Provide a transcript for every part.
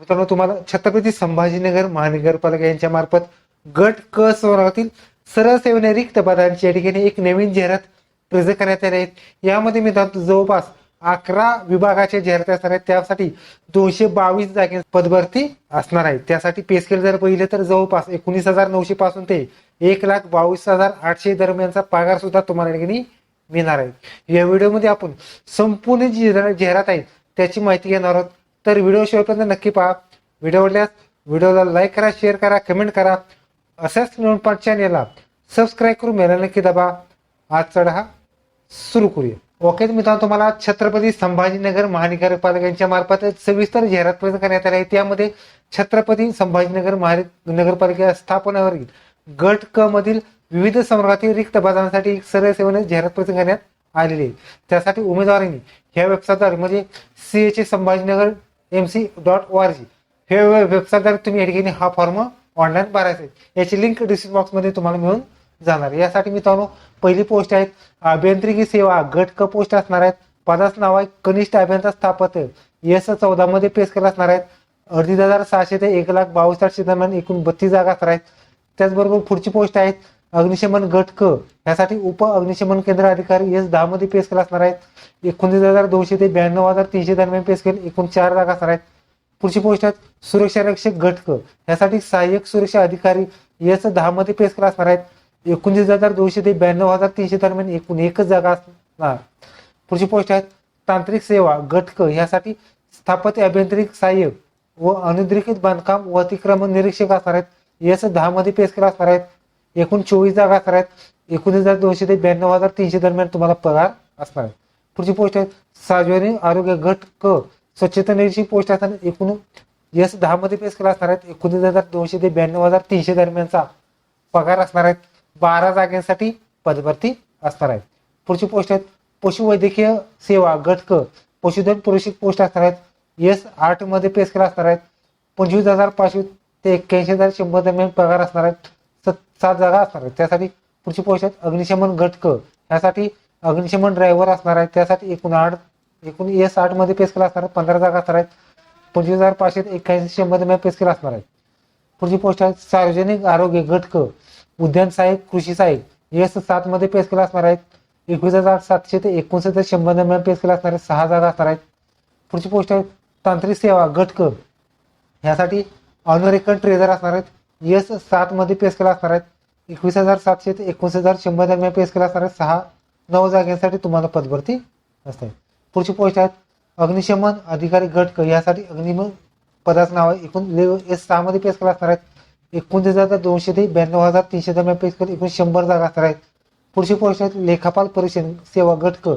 मित्रांनो तुम्हाला छत्रपती संभाजीनगर महानगरपालिका यांच्या मार्फत गट क स्वरातील सरळ सेवेने रिक्त पदांची या ठिकाणी एक नवीन जाहिरात प्रेझेंट करण्यात आले आहेत यामध्ये मित्रांनो जवळपास अकरा विभागाच्या जाहिराती असणार आहेत. त्यासाठी दोनशे बावीस जागे पदभरती असणार आहे त्यासाठी पे स्केल जर पहिले तर जवळपास एकोणीस हजार नऊशे पासून ते एक लाख बावीस हजार आठशे दरम्यानचा पगार सुद्धा तुम्हाला ठिकाणी मिळणार आहे. या व्हिडिओमध्ये आपण संपूर्ण जी जाहिरात आहे त्याची माहिती घेणार आहोत. तर व्हिडिओ शेवटपर्यंत नक्की पहा. व्हिडिओ आवडल्यास व्हिडिओला लाईक करा शेअर करा कमेंट करा. अशाच नवीन पाच चॅनेलला सबस्क्राईब करून मेला नक्की दबा. आज चढा सुरू करूया. ओके मित्रांनो तुम्हाला छत्रपती संभाजीनगर महानगरपालिकांच्या मार्फत सविस्तर जाहिरात प्रदान करण्यात आली आहे. त्यामध्ये छत्रपती संभाजीनगर महानगरपालिका स्थापनावरील गट क मधील विविध संवर्गातील रिक्त पदांसाठी एक सरळ सेवेने जाहिरात प्रदान करण्यात आलेली आहे. त्यासाठी उमेदवारांनी ह्या वेबसाईटद्वारे म्हणजे C H Sambhajinagar M C dot O R G हे वेबसाईटद्वारे तुम्ही या ठिकाणी हा फॉर्म ऑनलाईन भरायचा आहे. याची लिंक डिस्क्रिप्शन बॉक्समध्ये तुम्हाला मिळून जाणार यासाठी यासाठी मित्रांनो पहिली पोस्ट आहेत अभियांत्रिकी सेवा गट क पोस्ट असणार आहेत पदाचं नाव आहे कनिष्ठ अभियंता स्थापत्य. एस चौदा मध्ये पेश केला असणार आहेत. अडतीस हजार सहाशे ते एक लाख बावीस आठशे दरम्यान एकूण बत्तीस जागा असणार आहेत. त्याचबरोबर पुढची पोस्ट आहेत अग्निशमन गट क. यासाठी उप अग्निशमन केंद्र अधिकारी एस दहा मध्ये पे स्केल असणार आहेत. एकोणतीस हजार दोनशे ते ब्याण्णव हजार तीनशे दरम्यान पे स्केल एकूण चार जागा असणार आहेत. पुढची पोस्ट आहेत सुरक्षा रक्षक घटक यासाठी सहाय्यक सुरक्षा अधिकारी एस दहा मध्ये पे स्केल असणार आहेत. एकोणतीस हजार दोनशे ते ब्याण्णव हजार तीनशे दरम्यान एकूण एकच जागा असणार. पुढची पोस्ट आहेत तांत्रिक सेवा घटक यासाठी स्थापत्य अभियांत्रिक सहाय्यक व अनुद्रिकित बांधकाम व अतिक्रमण निरीक्षक असणार आहेत. एस दहा मध्ये पे स्केल असणार आहेत. एकूण चोवीस जागा असणार आहेत. एकोणीस हजार दोनशे ते ब्याण्णव हजार तीनशे दरम्यान तुम्हाला पगार असणार आहे. पुढची पोस्ट आहे सार्वजनिक आरोग्य गट क स्वच्छता पोस्ट असताना एकूण एस दहा मध्ये पेस केला असणार आहेत. एकोणीस हजार दोनशे ते ब्याण्णव हजार तीनशे दरम्यानचा पगार असणार आहेत. बारा जागांसाठी पदभरती असणार आहेत. पुढची पोस्ट आहेत पशुवैद्यकीय सेवा गट क पशुधन पुरुषिक पोस्ट असणार आहेत. एस आठमध्ये केला असणार आहेत. पंचवीस हजार पाचशे ते एक्क्याऐंशी हजार शंभर दरम्यान पगार असणार आहेत. सात जागा असणार आहेत. त्यासाठी पुढची पोस्ट आहेत. अग्निशमन घटक यासाठी अग्निशमन ड्रायव्हर असणार आहेत. त्यासाठी एकूण आठ एकूण एस आठमध्ये पेस केला असणार आहेत. पंधरा जागा असणार आहेत. पंचवीस हजार पाचशे एक्क्याऐंशी शंभर दरम्यान पेश केला असणार आहे पुढची पोस्ट आहे सार्वजनिक आरोग्य घटक उद्यान सहाय्यक कृषी सहाय्यक. एस सात मध्ये पेस केला असणार आहेत. एकवीस हजार सातशे ते एकोणसत्तर शंभर दरम्यान पेस केला असणार आहेत. सहा जागा असणार आहेत. पुढची पोस्ट आहे तांत्रिक सेवा घटक. ह्यासाठी ऑनरेकन ट्रेझर असणार आहेत. एस सात मध्ये केला असणार आहेत. एकवीस हजार सातशे ते एकोणीस हजार शंभर दरम्यान पेस केला असणार आहेत. सहा नऊ जागेसाठी तुम्हाला पदभरती असते. पुढची पोस्ट आहेत. अग्निशमन अधिकारी गट यासाठी अग्निशमन पदाचं नाव आहे. एकूण एस सहा मध्ये केला असणार आहेत. एकोणतीस हजार दोनशे ते ब्याण्णव हजार तीनशे दरम्यान पेस केले. एकूण शंभर जागा असणार आहेत. पुढची पोस्ट आहेत. लेखापाल परीक्षण सेवा गट क.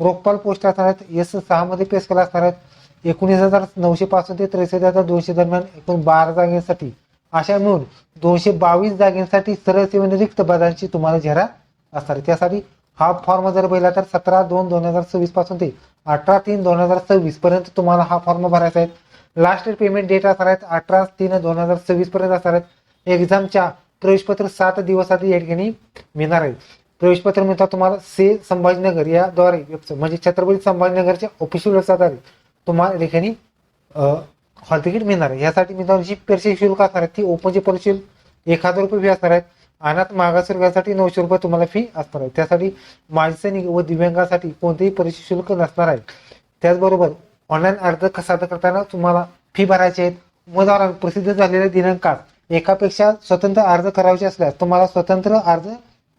रोखपाल पोस्ट असणार आहेत. एस सहा मध्ये केला असणार आहेत. एकोणीस हजार नऊशे पासून ते त्रेसष्ट हजार दोनशे दरम्यान एकूण बारा जागेसाठी अशा मिळून दोनशे बावीस जागेसाठी सरळ सेवेने रिक्त पदांची तुम्हाला जाहिरात असणार त्यासाठी हा फॉर्म जर पहिला तर सतरा दोन दोन हजार सव्वीसपासून ते अठरा तीन दोन हजार सव्वीस पर्यंत तुम्हाला हा फॉर्म भरायचा आहे. लास्ट पेमेंट डेट असणार आहेत अठरा तीन दोन हजार सव्वीस पर्यंत असणार आहेत. एक्झामच्या प्रवेशपत्र सात दिवस आधी या ठिकाणी मिळणार आहे. प्रवेशपत्र मिळतात तुम्हाला से संभाजीनगर याद्वारे वेबसाईट म्हणजे छत्रपती संभाजीनगरच्या ऑफिशियल वेबसाईटद्वारे तुम्हाला ठिकाणी हॉल तिकीट मिळणार आहे? यासाठी मित्रांनो जी परीक्षा शुल्क असणार आहे ती ओपनची परीक्षा एक हजार रुपये फी असणार आहेत अनाथ मागासवर्गासाठी नऊशे रुपये तुम्हाला फी असणार आहे. त्यासाठी माजी सैनिक व दिव्यांगासाठी कोणतेही परीक्षा शुल्क नसणार आहे. त्याचबरोबर ऑनलाईन अर्ज सादर करताना तुम्हाला फी भरायची आहेत. उमेदवारांना प्रसिद्ध झालेल्या दिनांकात एकापेक्षा स्वतंत्र अर्ज करायचे असल्यास तुम्हाला स्वतंत्र अर्ज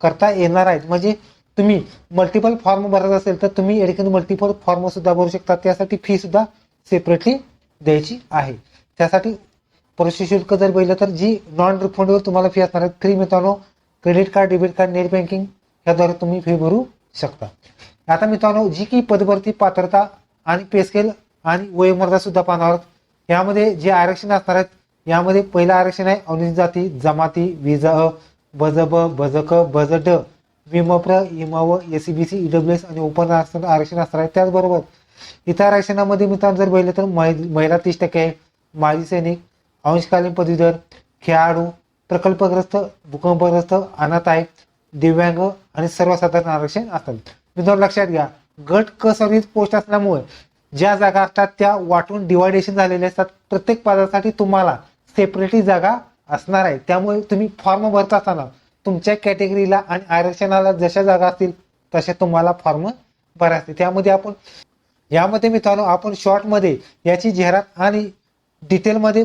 करता येणार आहेत. म्हणजे तुम्ही मल्टिपल फॉर्म भरत असेल तर तुम्ही एडिकन ठिकाणी मल्टिपल फॉर्म सुद्धा भरू शकता. त्यासाठी फी सुद्धा सेपरेटली द्यायची आहे. त्यासाठी प्रोसेस शुल्क जर पाहिलं तर जी नॉन रिफंडेबल तुम्हाला फी असणार आहे फ्री मित्रांनो credit card debit card net banking याद्वारे तुम्ही फी भरू शकता. आता मित्रांनो जी की पदभरती पात्रता आणि पेस्केल आणि वयोमर्यादा सुद्धा पाहणार आहोत. यामध्ये जे आरक्षण असणार आहेत यामध्ये पहिलं आरक्षण आहे अनुसूचित जाती जमाती विज अ बज ब बज क बज ड विमप्र इमाव SEBC C B C E W S open open आरक्षण असणार आहे. त्याचबरोबर इतर आरक्षणामध्ये मित्रांनो जर पाहिलं तर महिला तीस टक्के आहे. माजी सैनिक अंशकालीन पदवीधर खेळाडू प्रकल्पग्रस्त भूकंपग्रस्त अनाथ आहे दिव्यांग आणि सर्वसाधारण आरक्षण असतात. मित्रांनो लक्षात घ्या. गट क सर्व्हिस पोस्ट असल्यामुळे ज्या जागा असतात त्या वाटून डिवायडेशन झालेल्या असतात. प्रत्येक पदासाठी तुम्हाला सेपरेटली जागा असणार आहे. त्यामुळे तुम्ही फॉर्म भरत असताना तुमच्या कॅटेगरीला आणि आरक्षणाला जशा जागा असतील तशा तुम्हाला फॉर्म भरायचे. त्यामध्ये आपण यामध्ये मित्रांनो आपण शॉर्टमध्ये याची जाहिरात आणि डिटेलमध्ये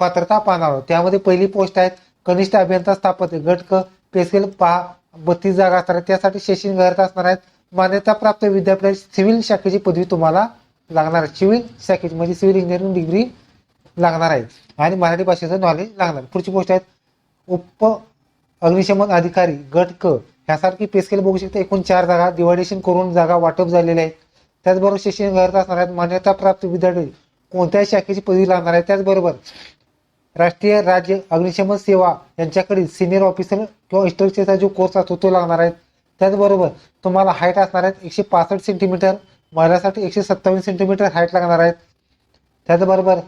पात्रता पाहणार आहोत. त्यामध्ये पहिली पोस्ट आहे कनिष्ठ अभियंता स्थापत्य गटक पेस्केल पहा बत्तीस जागा असणार आहेत. त्यासाठी शैक्षणिक अर्हता असणार आहेत. मान्यताप्राप्त विद्यापीठ सिव्हिल शाखेची पदवी तुम्हाला लागणार आहे. सिव्हिल शाखेची म्हणजे सिव्हिल इंजिनिअरिंग डिग्री लागणार आहे. आणि मराठी भाषेचं नॉलेज लागणार पुढची पोस्ट आहेत उप अग्निशमन अधिकारी गट क ह्यासारखी पेस्केल बघू शकता एकूण चार जागा. डिवायडेशन करून जागा वाटप झालेल्या आहेत त्याचबरोबर शिक्षण अर्हता असणार आहेत मान्यताप्राप्त विद्यार्थी कोणत्याही शाखेची पदवी लागणार आहे. त्याचबरोबर राष्ट्रीय राज्य अग्निशमन सेवा यांच्याकडील सिनियर ऑफिसर किंवा इन्स्ट्रक्चरचा जो कोर्स असतो तो लागणार आहे. त्याचबरोबर तुम्हाला हाईट असणार आहेत एकशे पासष्ट सेंटीमीटर महिलासाठी एकशे सत्तावीस सेंटीमीटर हाईट लागणार आहेत. त्याचबरोबर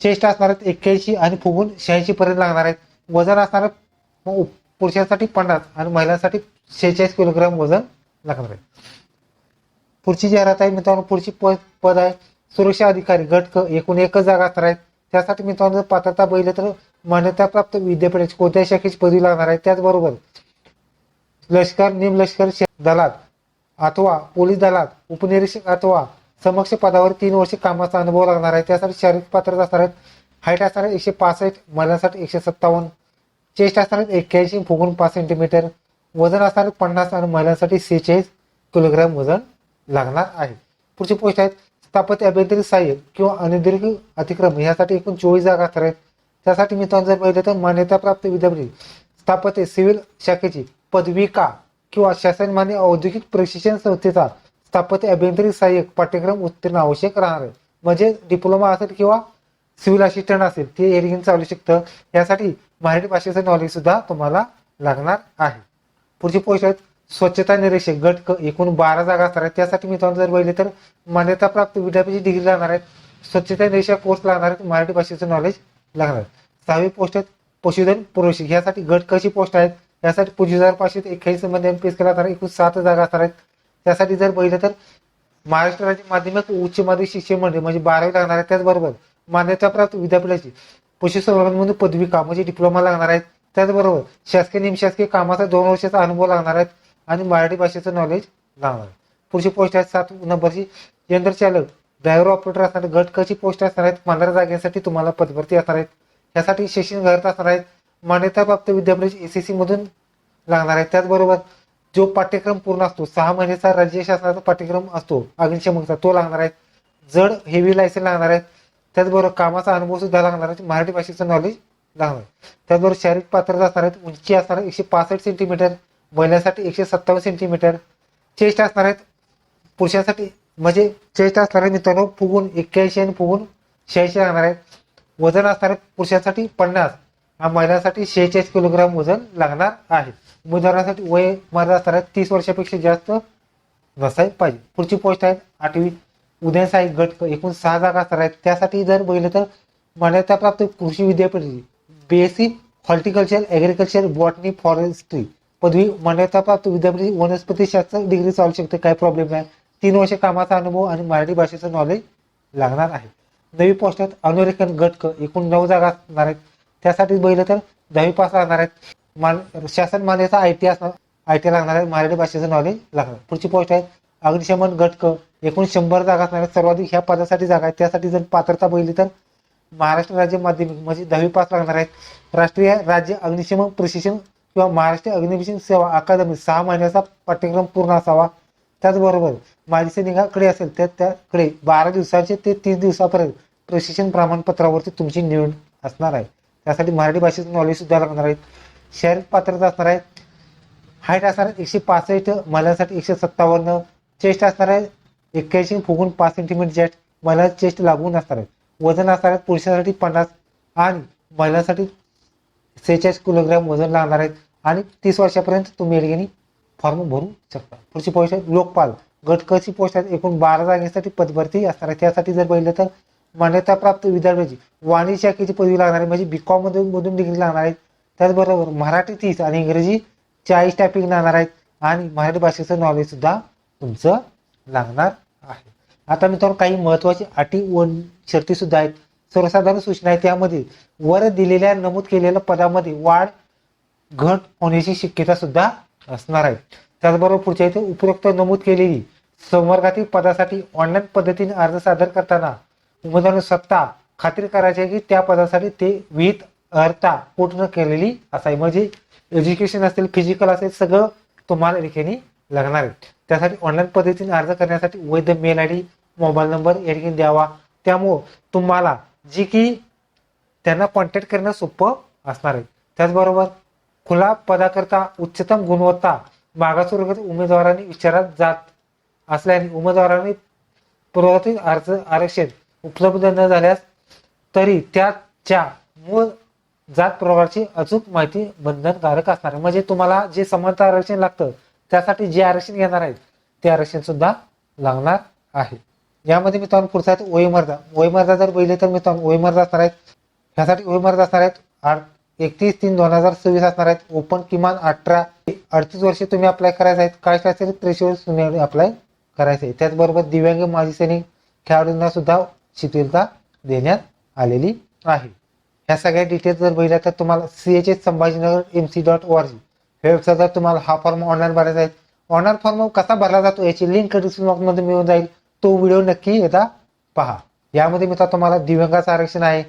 चेस्ट असणार आहेत एक्क्याऐंशी आणि फुगून शहाऐंशी पर्यंत लागणार आहेत. वजन असणार पुरुषांसाठी पन्नास आणि महिलांसाठी शेहेचाळीस किलोग्राम वजन लागणार आहे. पुढची जाहिरात आहे मित्रांनो पुढची पद पद आहे. सुरक्षा अधिकारी गट क एकूण एकच जागा असणार आहेत. त्यासाठी मित्रांनो पात्रता बघितलं तर मान्यताप्राप्त विद्यापीठाची कोणत्याही शाखेची पदवी लागणार आहे त्याचबरोबर लष्कर निमलष्कर दलात अथवा पोलीस दलात उपनिरीक्षक अथवा समक्ष पदावर तीन वर्ष कामाचा अनुभव लागणार आहे. त्यासाठी शारीरिक पात्रता असणार आहेत. हाईट असणार आहे एकशे पासष्ट महिलांसाठी एकशे सत्तावन्न चेस्ट असणार आहेत एक्क्याऐंशी फुगून पाच सेंटीमीटर वजन असणार पन्नास आणि महिलांसाठी सेहेचाळीस किलोग्राम वजन लागणार आहे. पुढची पोस्ट आहेत स्थापत्य अभियांत्रिक सहाय्यक किंवा अनधिकृत अतिक्रमण यासाठी एकूण चोवीस जागा असणार आहेत त्यासाठी मित्रांनो जर पाहिलं तर मान्यताप्राप्त विद्यापीठ स्थापत्य सिव्हिल शाखेची पदविका किंवा शासनमान्य औद्योगिक प्रशिक्षण संस्थेचा स्थापत्य अभियांत्रिक सहाय्यक पाठ्यक्रम उत्तीर्ण आवश्यक राहणार आहे. म्हणजे डिप्लोमा असेल किंवा सिव्हिल असिस्टंट असेल ते एरियन चालू शकतं. यासाठी मराठी भाषेचं नॉलेज सुद्धा तुम्हाला लागणार आहे. पुढची पोस्ट आहेत स्वच्छता निरीक्षक गट क एकूण बारा जागा असणार आहेत. त्यासाठी मित्रांनो जर बघितले तर मान्यताप्राप्त विद्यापीठची डिग्री लागणार आहेत. स्वच्छता निरीक्षक कोर्स लागणार आहेत. मराठी भाषेचं नॉलेज लागणार आहे सहावी पोस्ट आहेत. पशुधन पुरोशिक यासाठी गट कशी पोस्ट आहेत? यासाठी पंचवीस हजार पाचशे एक्क्याऐंशी मध्ये एम पी एस केला जाणार एकूण सात जागा असणार आहेत. त्यासाठी जर बघितलं तर महाराष्ट्र राज्य माध्यमिक उच्च माध्यमिक शिक्षण मंडळ म्हणजे बारावी लागणार आहे त्याचबरोबर मान्यताप्राप्त विद्यापीठाची पशुसंवर्धनमधून पदविका म्हणजे डिप्लोमा लागणार आहेत. त्याचबरोबर शासकीय निमशासकीय कामाचा दोन वर्षाचा अनुभव लागणार आहेत. आणि मराठी भाषेचं नॉलेज लागणार आहे पुढची पोस्ट आहे सात नंबरची. यंत्रचालक ड्रायव्हर ऑपरेटर असणार गट कशी पोस्ट असणार आहेत? पंधरा जागेसाठी तुम्हाला पदभरती असणार आहेत. यासाठी शैक्षणिक अर्हता असणार आहेत. मान्यताप्राप्त विद्यापीठ एस सी मधून लागणार आहे त्याचबरोबर जो पाठ्यक्रम पूर्ण असतो सहा महिन्याचा राज्य शासनाचा पाठ्यक्रम असतो अग्निशमकचा तो लागणार आहे जड हेवी लायसन लागणार आहे त्याचबरोबर कामाचा अनुभव सुद्धा लागणार आहे मराठी भाषेचं नॉलेज लागणार आहे त्याचबरोबर शारीरिक पात्रता असणार आहेत. उंची असणार आहे. एकशे पासष्ट सेंटीमीटर महिलांसाठी एकशे सत्तावन्न सेंटीमीटर चेस्ट असणार आहेत. पुरुषांसाठी म्हणजे चेस्ट असणार आहे मित्रांनो फुगून एक्क्याऐंशी आणि फुगून शहाऐंशी राहणार आहेत. वजन असणार आहे पुरुषांसाठी पन्नास. आणि महिलांसाठी शेहेचाळीस किलोग्राम वजन लागणार आहे. उमेदवारांसाठी वय मर्यादा असणार आहे तीस वर्षापेक्षा जास्त नसाय पाहिजे. पुढची पोस्ट आहे आठवी. उदयन गट एकूण सहा जागा असणार आहेत. त्यासाठी जर बघितलं तर मान्यताप्राप्त कृषी विद्यापीठ B S C horticulture agriculture botany forestry पदवी मान्यताप्राप्त विद्यापीठ वनस्पती शास्त्र डिग्री चालू शकते काय प्रॉब्लेम नाही. तीन वर्ष कामाचा अनुभव आणि मराठी भाषेचं नॉलेज लागणार आहे. नवी पोस्टात अनुरेखन अमेरिकन एकूण नऊ जागा असणार आहेत. त्यासाठी बघितलं तर दहावी पास राहणार आहेत. मान शासन मान्यता आय टी असणार आय टी लागणार आहे. मराठी भाषेचं नॉलेज लागणार. पुढची पोस्ट आहे अग्निशमन गटक एकूण शंभर जागा असणार आहेत. सर्वाधिक ह्या पदासाठी जागा आहेत. त्यासाठी जर पात्रता बघितली तर महाराष्ट्र राज्य माध्यमिक म्हणजे दहावी पास लागणार आहेत. राष्ट्रीय राज्य अग्निशमन प्रशिक्षण किंवा महाराष्ट्र अग्निमिशन सेवा अकादमी सहा महिन्याचा पाठ्यक्रम पूर्ण असावा. त्याचबरोबर माजी सैनिकाकडे असेल तर त्याकडे बारा दिवसाचे ते तीस दिवसापर्यंत प्रशिक्षण प्रमाणपत्रावरती तुमची निवड असणार आहे. त्यासाठी मराठी भाषेचं नॉलेज सुद्धा लागणार आहे. शहर पात्रता असणार आहे. हाईट असणार आहे एकशे पासष्ट महिलांसाठी एकशे सत्तावन्न चेस्ट असणार आहे एक्क्याऐंशी फुगून पाच सेंटीमीटर चेस्ट महिला चेस्ट लागून असणार आहे. वजन असणार आहे पुरुषांसाठी पन्नास आणि महिलांसाठी सेहेचाळीस किलोग्रॅम वजन लागणार आहेत आणि तीस वर्षापर्यंत तुम्ही या फॉर्म भरू शकता. पुढची पोस्ट आहे लोकपाल. गट क पोस्ट आहेत एकूण बारा जागेसाठी पदभरती असणार आहे. त्यासाठी जर पाहिलं तर मान्यताप्राप्त विद्यार्थ्याची वाणिज्य शाखेची पदवी लागणार आहे. म्हणजे बी मधून मधून डिग्री लागणार आहे. त्याचबरोबर मराठी तीस आणि इंग्रजी चाळीस टायपिंग लागणार आहेत आणि मराठी भाषेचं नॉलेज सुद्धा तुमचं लागणार आहे. आता मित्रांनो काही महत्वाची अटी व शर्ती सुद्धा आहेत. सर्वसाधारण सूचना आहे त्यामध्ये वर दिलेल्या नमूद केलेल्या पदामध्ये वाढ घट होण्याची शक्यता सुद्धा असणार आहे. त्याचबरोबर पुढच्या इथे उपरोक्त नमूद केलेली संवर्गातील पदासाठी ऑनलाईन पद्धतीने अर्ज सादर करताना उमेदवारांनी स्वतः खात्री करायची आहे की त्या पदासाठी ते विहित अर्हता पूर्ण केलेली असावी. म्हणजे एज्युकेशन असेल फिजिकल असेल सगळं तुम्हाला या लागणार आहे. त्यासाठी ऑनलाईन पद्धतीने अर्ज करण्यासाठी वैध mail I D mobile number या द्यावा. त्यामुळं तुम्हाला जी की त्यांना कॉन्टॅक्ट करणं सोपं असणार आहे. त्याचबरोबर खुला पदाकरता उच्चतम गुणवत्ता मागासवर्गीय उमेदवारांनी विचारात जात असल्याने उमेदवारांनी पुरवठीत अर्ज आरक्षण उपलब्ध न झाल्यास तरी त्याच्या मूळ जात प्रवर्गाची अचूक माहिती बंधनकारक असणार आहे. म्हणजे तुम्हाला जे समानता आरक्षण लागतं त्यासाठी जे आरक्षण घेणार आहेत ते आरक्षण सुद्धा लागणार आहे. यामध्ये मित्रांनो पुढचा आहे वयमर्यादा वयमर्यादा जर बघितले तर मित्रांनो वयमर्यादा असणार आहेत. ह्यासाठी वयमर्यादा असणार आहेत. आठ एकतीस तीन दोन हजार सव्वीस असणार आहेत. ओपन किमान अठरा ते अडतीस वर्षे तुम्ही अप्लाय करायचं आहेत. काय असेल त्रेचाळीस तुम्ही अप्लाय करायचे आहे. त्याचबरोबर दिव्यांग माजी सैनिक खेळाडूंना सुद्धा शिथिलता देण्यात आलेली आहे. ह्या सगळ्या डिटेल्स जर बघितल्या तर तुम्हाला C H S Sambhajinagar M C dot O R G हे वेबसाईट जर तुम्हाला हा फॉर्म ऑनलाईन भरायचा आहे. ऑनलाईन फॉर्म कसा भरला जातो याची लिंक डिस्क्रिप्शन बॉक्समध्ये मिळून जाईल. तो व्हिडिओ नक्की एकदा पहा. यामध्ये मित्र तुम्हाला दिव्यांगाचं आरक्षण आहे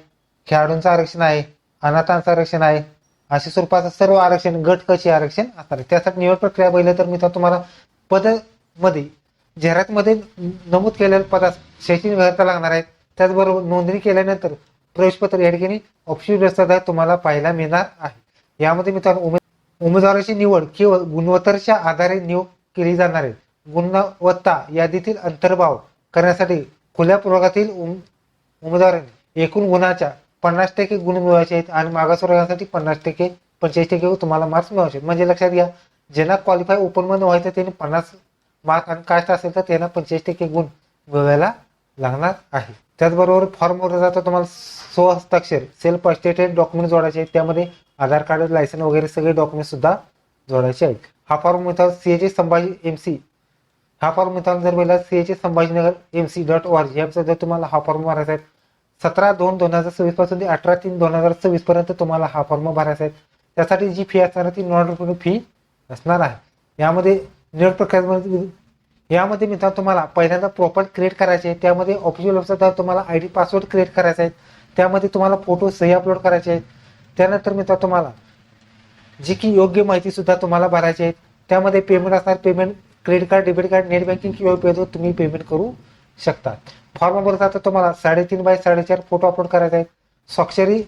खेळाडूंचं आरक्षण आहे अनाथांचं आरक्षण आहे अशा स्वरूपाचं सर्व आरक्षण गट कशी आरक्षण असणार आहे. त्यासाठी निवड प्रक्रिया बघितलं तर मित्र तुम्हाला पदमध्ये जाहिरातमध्ये नमूद केलेल्या पदास शैक्षणिक अर्हता लागणार आहेत. त्याचबरोबर नोंदणी केल्यानंतर प्रवेशपत्र या ठिकाणी ऑप्शन व्यवस्था तुम्हाला पाहायला मिळणार आहे. यामध्ये मित्रांनो उमेदवाराची निवड केवळ गुणवत्तरच्या आधारे निवड केली जाणार आहे. गुणवत्ता यादीतील अंतर्भाव करण्यासाठी खुल्या प्रवर्गातील उम- उमेदवारांनी एकूण गुणाच्या पन्नास टक्के गुण मिळवायचे आहेत आणि मागासवर्गासाठी पन्नास टक्के पंचेचाळीस टक्के तुम्हाला मार्क्स मिळवायचे आहेत. म्हणजे लक्षात घ्या ज्यांना क्वालिफाय ओपनमध्ये व्हायचं त्यांनी पन्नास मार्क आणि कास्ट असेल तर त्यांना पंचेचाळीस टक्के गुण मिळवायला लागणार आहे. त्याचबरोबर फॉर्म फॉर्मवर जाता तुम्हाला स्वहस्ताक्षर सेल्फ अस्टेटेड डॉक्युमेंट जोडायचे आहेत. त्यामध्ये आधार कार्ड लायसन वगैरे सगळे डॉक्युमेंट सुद्धा जोडायचे आहेत. हा फॉर्म मिळतात सीएचे संभाजी एम सी हा फॉर्म मित्रांनो जर पहिला H Sambhajinagar M C dot O R G जर तुम्हाला हा फॉर्म भरायचा आहे. सतरा दोन दोन हजार सव्वीसपासून ते अठरा तीन दोन हजार सव्वीस पर्यंत तुम्हाला हा फॉर्म भरायचा आहे. त्यासाठी जी फी असणार ती नॉन रुपये फी असणार आहे. यामध्ये निवड प्रक्रिया यामध्ये मित्रांनो तुम्हाला पहिल्यांदा प्रोफाईल क्रिएट करायचे आहे. त्यामध्ये ऑफिशियल वेबसाईटवर तुम्हाला आय डी पासवर्ड क्रिएट करायचा आहे त्यामध्ये तुम्हाला फोटो सही अपलोड करायचे आहेत. त्यानंतर मित्रांनो तुम्हाला जी की योग्य माहिती सुद्धा तुम्हाला भरायची आहे. त्यामध्ये पेमेंट असणार payment credit card debit card net banking किंवा पेद्वारे तुम्ही पेमेंट करू शकता. फॉर्मवर जाता तुम्हाला साडेतीन बाय साडेचार फोटो अपलोड करायचे आहेत. स्वाक्षरी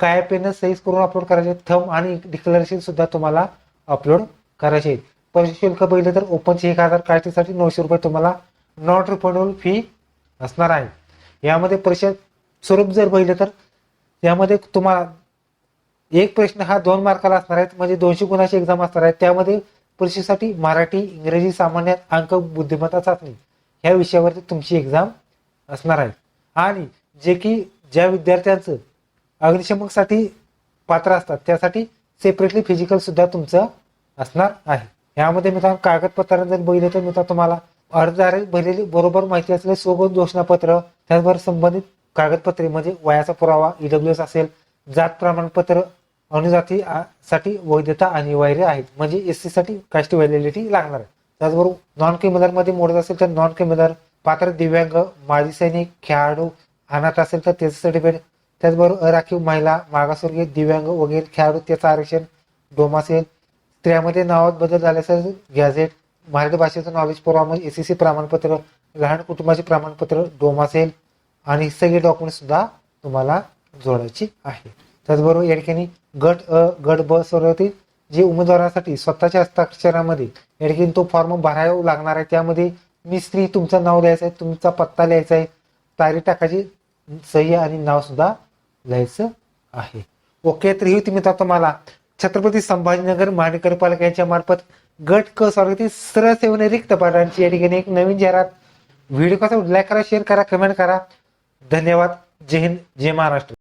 काय पेन सहीज करून अपलोड करायचे थम आणि डिक्लेरेशन सुद्धा तुम्हाला अपलोड करायचे पैसे शुल्क बघितलं तर ओपनचे एक हजार कास्टसाठी नऊशे रुपये तुम्हाला नॉट रिफंडेबल फी असणार आहे. यामध्ये परीक्षा स्वरूप जर बघितलं तर यामध्ये तुम्हाला एक प्रश्न हा दोन मार्काला असणार आहेत. म्हणजे दोनशे गुणाची एक्झाम असणार आहे. त्यामध्ये परीक्षेसाठी मराठी इंग्रजी सामान्य अंक बुद्धिमत्ता चाचणी ह्या विषयावरती तुमची एक्झाम असणार आहे. आणि जे की ज्या विद्यार्थ्यांचं अग्निशमकसाठी पात्र असतात त्यासाठी सेपरेटली फिजिकल सुद्धा तुमचं असणार आहे. यामध्ये मित्रांनो कागदपत्रांना जर बघितलं तर मित्रांनो तुम्हाला अर्जदाराने भरलेली बरोबर माहिती असलेले स्वगुण घोषणापत्र त्याचबरोबर संबंधित कागदपत्रे म्हणजे वयाचा पुरावा ईडब्ल्यू एस असेल जात प्रमाणपत्र अनुजाती साठी वैधता अनिवार्य आहेत. म्हणजे एससाठी कास्ट व्हॅलिडिटी लागणार आहे. त्याचबरोबर नॉन क्रिमिनलमध्ये मोडत असेल तर नॉन क्रिमिनल पात्र दिव्यांग माजी सैनिक खेळाडू अनाथ असेल तर त्याचं सर्टिफिकेट त्याचबरोबर अराखीव महिला मागासवर्गीय दिव्यांग वगैरे खेळाडू त्याचं आरक्षण डोम असेल स्त्रियामध्ये नावात बदल झाले असेल गॅझेट मराठी भाषेचं नॉलेज पुरावा म्हणजे एसीसी प्रमाणपत्र लहान कुटुंबाचे प्रमाणपत्र डोम असेल आणि सगळे डॉक्युमेंट सुद्धा तुम्हाला जोडायची आहे. त्याचबरोबर या ठिकाणी गट अ गट ब सर्वातील जे उमेदवारासाठी स्वतःच्या हस्ताक्षरामध्ये या ठिकाणी तो फॉर्म भरावा लागणार आहे. त्यामध्ये मी स्त्री तुमचं नाव लिहायचं आहे तुमचा पत्ता लिहायचा आहे. तारीख टाकायची सही आणि नाव सुद्धा लिहायचं आहे. ओके तर ही होती मित्र तुम्हाला. छत्रपती संभाजीनगर महानगरपालिका यांच्या मार्फत गट क स्वागती सरळ सेवने रिक्त पाठांची या ठिकाणी एक नवीन जाहिरात. व्हिडिओ कसा लाईक करा शेअर करा कमेंट करा. धन्यवाद. जय हिंद जय महाराष्ट्र.